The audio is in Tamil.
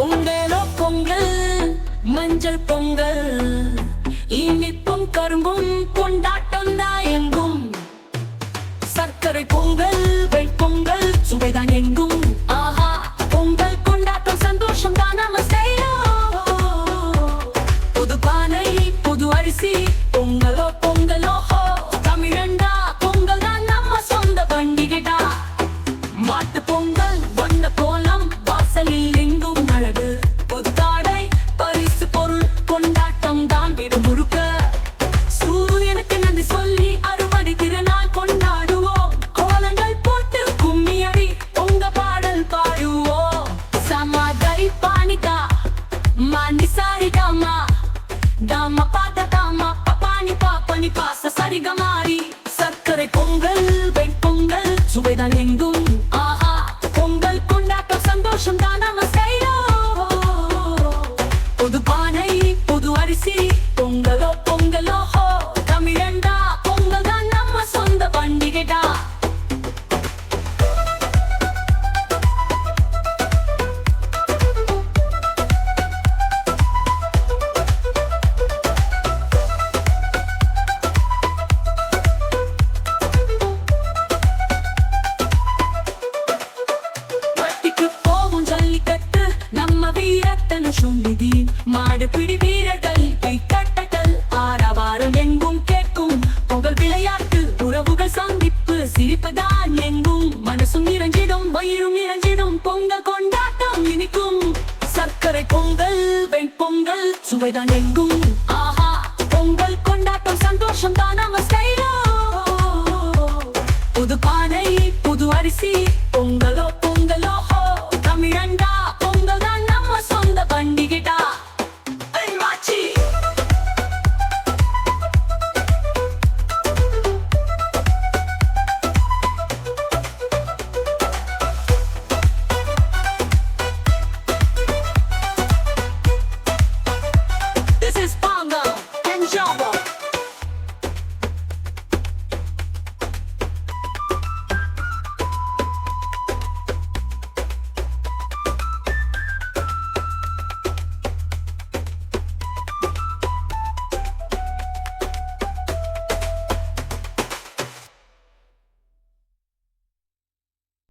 பொங்கலோ பொங்கல் மஞ்சள் பொங்கல் இனிப்பும் கரும்பும் கொண்டாட்டம் தான் எங்கும். சர்க்கரை பொங்கல் பொங்கல் சுவைதான் எங்கும். ஆஹா பொங்கல் கொண்டாட்டம் சந்தோஷம் தான் நாம செய்யும் புது பானை புது அரிசி பொங்கலோ புது பானை புது அரிசி பொங்கலோ பொங்கலோ ஹோ. தமிழண்டா பொங்கல் தான் நம்ம சொந்த பண்டிகைடா. போகும் ஜல்லிக்கட்டு நம்ம வீரத்தன சொல்லிதீன் மாடு பிடி வீரர்கள் தட்டட்டல் ஆரவாரம் எங்கும் கேட்கும். புகழ் விளையாட்டு உறவுகள் சந்திப்பு சிரிப்பதான் எங்கும். மனசும் இறஞ்சிடும் வயிறும் இறஞ்சிடும் பொங்கல் கொண்டாட்டம் இனிக்கும். சர்க்கரை பொங்கல் வெண்பொங்கல் சுவைதான் எங்கும். ஆஹா பொங்கல் கொண்டாட்டம் சந்தோஷம் தான் நம்ம புது பானை புது அரிசி